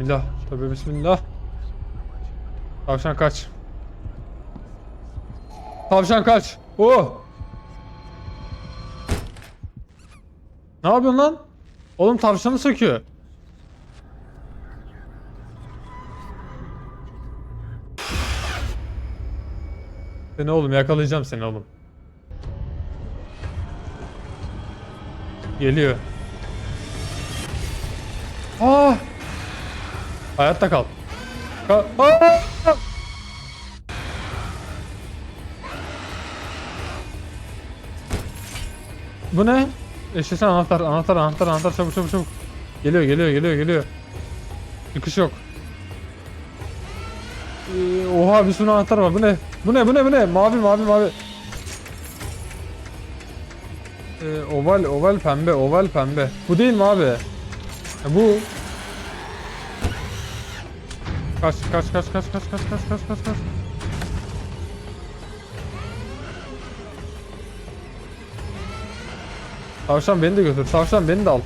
Bismillah. Tövbe bismillah. Tavşan kaç. Tavşan kaç. Oh. Ne yapıyorsun lan? Oğlum tavşanı söküyor. Seni oğlum yakalayacağım seni oğlum. Geliyor. Aa! Hayatta kal. Kal. Aa! Bu ne? Eşeğin anahtar, anahtar, anahtar, anahtar çabuk çabuk çabuk. Geliyor, geliyor, geliyor, geliyor. Çıkış yok. Ee, oha bir sürü anahtar var. Bu ne? Bu ne? Bu ne? Bu ne? Mavi, mavi, mavi. Ee, oval, oval pembe, oval pembe. Bu değil mi abi? Ha, bu. Kaç, kaç, kaç, kaç, kaç, kaç, kaç, kaç, kaç, kaç. Tavşan beni de götür. Tavşan beni de al.